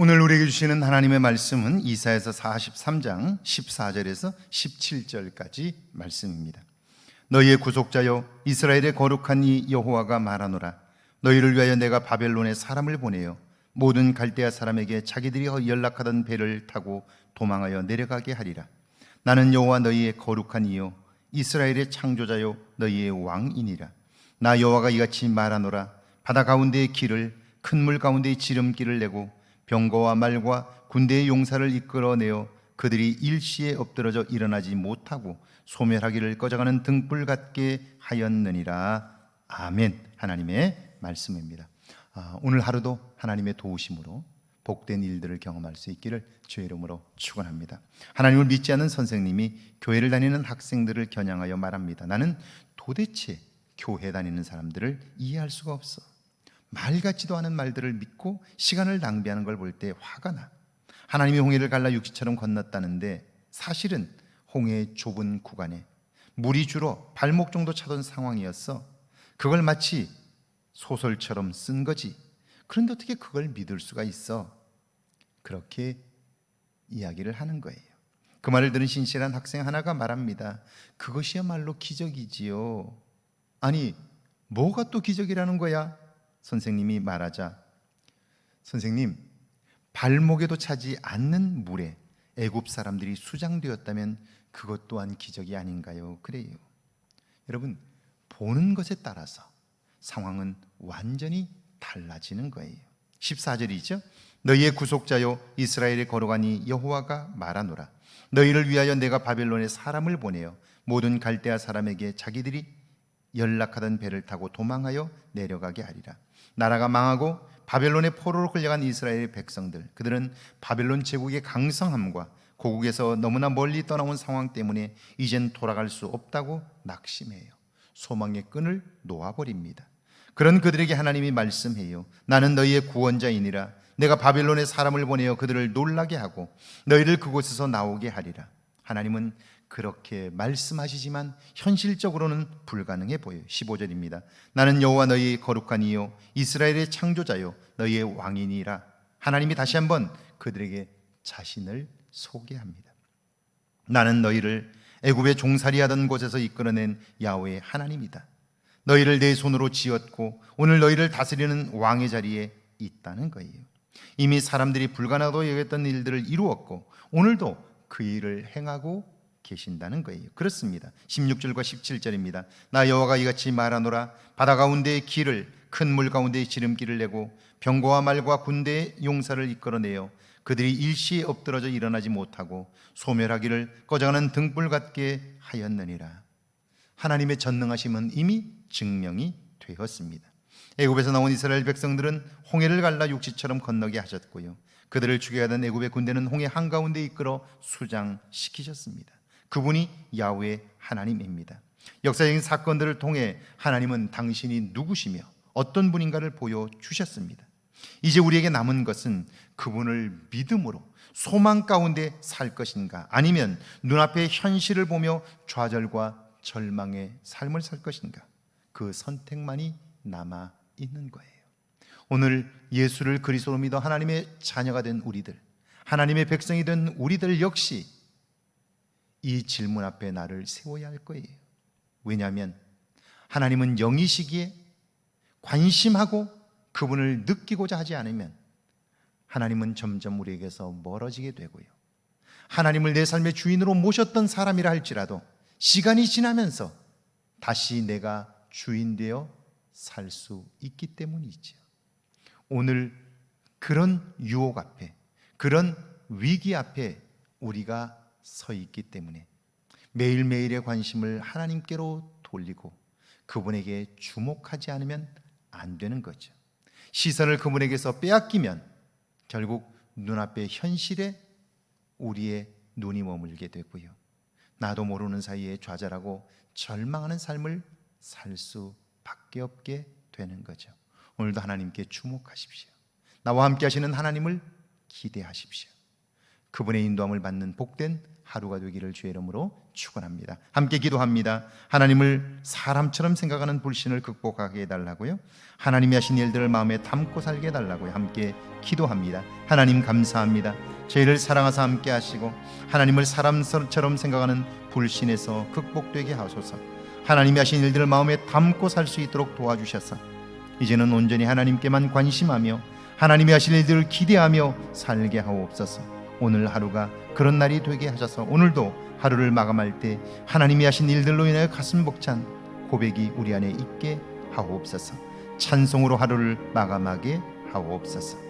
오늘 우리에게 주시는 하나님의 말씀은 이사에서 43장 14절에서 17절까지 말씀입니다. 너희의 구속자여 이스라엘의 거룩한 이 여호와가 말하노라. 너희를 위하여 내가 바벨론에 사람을 보내어 모든 갈대아 사람에게 자기들이 연락하던 배를 타고 도망하여 내려가게 하리라. 나는 여호와 너희의 거룩한 이요 이스라엘의 창조자요 너희의 왕이니라. 나 여호와가 이같이 말하노라. 바다 가운데의 길을 큰 물 가운데의 지름길을 내고 병거와 말과 군대의 용사를 이끌어내어 그들이 일시에 엎드러져 일어나지 못하고 소멸하기를 꺼져가는 등불 같게 하였느니라 아멘 하나님의 말씀입니다 아, 오늘 하루도 하나님의 도우심으로 복된 일들을 경험할 수 있기를 주의 이름으로 축원합니다. 하나님을 믿지 않는 선생님이 교회를 다니는 학생들을 겨냥하여 말합니다. 나는 도대체 교회 다니는 사람들을 이해할 수가 없어. 말 같지도 않은 말들을 믿고 시간을 낭비하는 걸 볼 때 화가 나. 하나님이 홍해를 갈라 육지처럼 건넜다는데 사실은 홍해의 좁은 구간에 물이 줄어 발목 정도 차던 상황이었어. 그걸 마치 소설처럼 쓴 거지. 그런데 어떻게 그걸 믿을 수가 있어? 그렇게 이야기를 하는 거예요. 그 말을 들은 신실한 학생 하나가 말합니다. 그것이야말로 기적이지요. 아니, 뭐가 또 기적이라는 거야? 선생님이 말하자. 선생님, 발목에도 차지 않는 물에 애굽 사람들이 수장되었다면 그것 또한 기적이 아닌가요? 그래요. 여러분, 보는 것에 따라서 상황은 완전히 달라지는 거예요. 14절이죠. 너희의 구속자요 이스라엘의 거룩하니 여호와가 말하노라. 너희를 위하여 내가 바벨론에 사람을 보내어 모든 갈대아 사람에게 자기들이 연락하던 배를 타고 도망하여 내려가게 하리라. 나라가 망하고 바벨론의 포로로 끌려간 이스라엘의 백성들 그들은 바벨론 제국의 강성함과 고국에서 너무나 멀리 떠나온 상황 때문에 이젠 돌아갈 수 없다고 낙심해요. 소망의 끈을 놓아버립니다. 그런 그들에게 하나님이 말씀해요. 나는 너희의 구원자이니라. 내가 바벨론에 사람을 보내어 그들을 놀라게 하고 너희를 그곳에서 나오게 하리라. 하나님은 그렇게 말씀하시지만 현실적으로는 불가능해 보여요. 15절입니다. 나는 여호와 너희의 거룩한 이요 이스라엘의 창조자요 너희의 왕이니라. 하나님이 다시 한번 그들에게 자신을 소개합니다. 나는 너희를 애굽에 종살이하던 곳에서 이끌어낸 야훼의 하나님이다. 너희를 내 손으로 지었고 오늘 너희를 다스리는 왕의 자리에 있다는 거예요. 이미 사람들이 불가능하다고 여겼던 일들을 이루었고 오늘도 그 일을 행하고 계신다는 거예요. 그렇습니다. 16절과 17절입니다. 나 여호와가 이같이 말하노라 바다 가운데의 길을 큰 물 가운데의 지름길을 내고 병거와 말과 군대의 용사를 이끌어내어 그들이 일시에 엎드러져 일어나지 못하고 소멸하기를 꺼져가는 등불 같게 하였느니라. 하나님의 전능하심은 이미 증명이 되었습니다. 애굽에서 나온 이스라엘 백성들은 홍해를 갈라 육지처럼 건너게 하셨고요. 그들을 죽여야 하던 애굽의 군대는 홍해 한가운데 이끌어 수장시키셨습니다. 그분이 야훼 하나님입니다. 역사적인 사건들을 통해 하나님은 당신이 누구시며 어떤 분인가를 보여 주셨습니다. 이제 우리에게 남은 것은 그분을 믿음으로 소망 가운데 살 것인가 아니면 눈앞의 현실을 보며 좌절과 절망의 삶을 살 것인가 그 선택만이 남아 있는 거예요. 오늘 예수를 그리스도로 믿어 하나님의 자녀가 된 우리들, 하나님의 백성이 된 우리들 역시 이 질문 앞에 나를 세워야 할 거예요. 왜냐하면 하나님은 영이시기에 관심하고 그분을 느끼고자 하지 않으면 하나님은 점점 우리에게서 멀어지게 되고요. 하나님을 내 삶의 주인으로 모셨던 사람이라 할지라도 시간이 지나면서 다시 내가 주인 되어 살 수 있기 때문이죠. 오늘 그런 유혹 앞에, 그런 위기 앞에 우리가 서 있기 때문에 매일매일의 관심을 하나님께로 돌리고 그분에게 주목하지 않으면 안 되는 거죠. 시선을 그분에게서 빼앗기면 결국 눈앞의 현실에 우리의 눈이 머물게 되고요. 나도 모르는 사이에 좌절하고 절망하는 삶을 살 수밖에 없게 되는 거죠. 오늘도 하나님께 주목하십시오. 나와 함께 하시는 하나님을 기대하십시오. 그분의 인도함을 받는 복된 하루가 되기를 주의 이름으로 축원합니다. 함께 기도합니다. 하나님을 사람처럼 생각하는 불신을 극복하게 해달라고요. 하나님이 하신 일들을 마음에 담고 살게 해달라고요. 함께 기도합니다. 하나님 감사합니다. 저희를 사랑하사 함께 하시고 하나님을 사람처럼 생각하는 불신에서 극복되게 하소서. 하나님이 하신 일들을 마음에 담고 살 수 있도록 도와주셔서 이제는 온전히 하나님께만 관심하며 하나님이 하실 일들을 기대하며 살게 하옵소서. 오늘 하루가 그런 날이 되게 하셔서 오늘도 하루를 마감할 때 하나님이 하신 일들로 인하여 가슴 벅찬 고백이 우리 안에 있게 하옵소서. 찬송으로 하루를 마감하게 하옵소서.